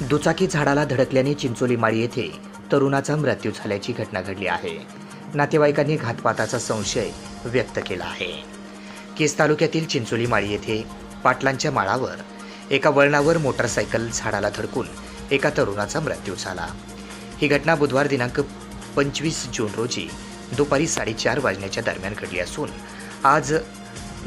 दुचाकी झाडाला धडकल्याने चिंचोली माळी येथे तरुणाचा मृत्यू झाल्याची घटना घडली आहे. नातेवाईकांनी घातपाताचा संशय व्यक्त केला आहे. केस तालुक्यातील चिंचोली माळी येथे पाटलांच्या माळावर एका वळणावर मोटारसायकल झाडाला धडकून एका तरुणाचा मृत्यू झाला. ही घटना बुधवार दिनांक पंचवीस जून रोजी दुपारी साडेचार वाजण्याच्या दरम्यान घडली असून आज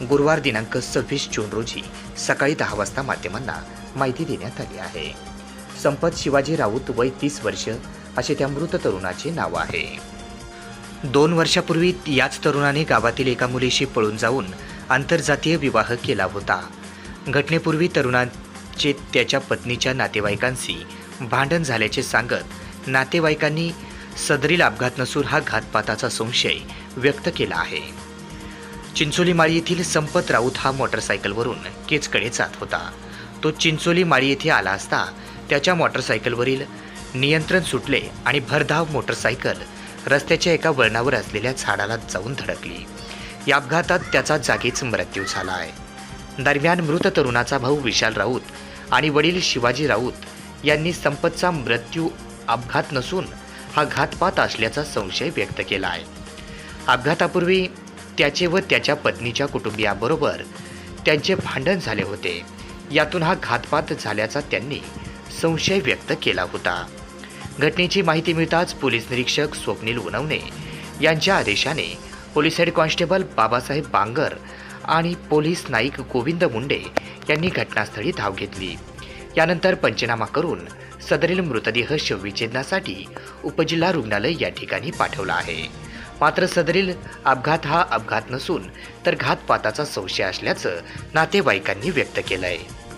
गुरुवार दिनांक सव्वीस जून रोजी सकाळी दहा वाजता माध्यमांना माहिती देण्यात आली आहे. संपत शिवाजी राऊत वय तीस वर्ष असे त्या मृत तरुणाचे नाव आहे. दोन वर्षापूर्वी याच तरुणाने गावातील एका मुलीशी पळून जाऊन आंतरजातीय विवाह केला होता. घटनेपूर्वी तरुणाचे त्याच्या पत्नीच्या नातेवाईकांशी भांडण झाल्याचे सांगत नातेवाईकांनी सदरील अपघात नसून हा घातपाताचा संशय व्यक्त केला आहे. चिंचोली माळी येथील संपत राऊत हा मोटरसायकलवरून केचकडे जात होता. तो चिंचोली माळी येथे आला असता त्याच्या मोटरसायकलवरील नियंत्रण सुटले आणि भरधाव मोटरसायकल रस्त्याच्या एका वळणावर असलेल्या झाडाला जाऊन धडकली. या अपघातात त्याचा जागीच मृत्यू झाला आहे दरम्यान मृत तरुणाचा भाऊ विशाल राऊत आणि वडील शिवाजी राऊत यांनी संपतचा मृत्यू अपघात नसून हा घातपात असल्याचा संशय व्यक्त केला आहे अपघातापूर्वी त्याचे व त्याच्या पत्नीच्या कुटुंबियाबरोबर त्यांचे भांडण झाले होते. यातून हा घातपात झाल्याचा त्यांनी संशय व्यक्त केला होता. घटनेची माहिती मिळताच पोलीस निरीक्षक स्वप्नील उनवणे यांच्या आदेशाने police head constable Babasaheb Bangar आणि पोलीस नाईक गोविंद मुंडे यांनी घटनास्थळी धाव घेतली. यानंतर पंचनामा करून सदरील मृतदेह शवविच्छेदनासाठी उपजिल्हा रुग्णालय या ठिकाणी पाठवला आहे. मात्र सदरील अपघात हा अपघात नसून तर घातपाताचा संशय असल्याचं नातेवाईकांनी व्यक्त केलं आहे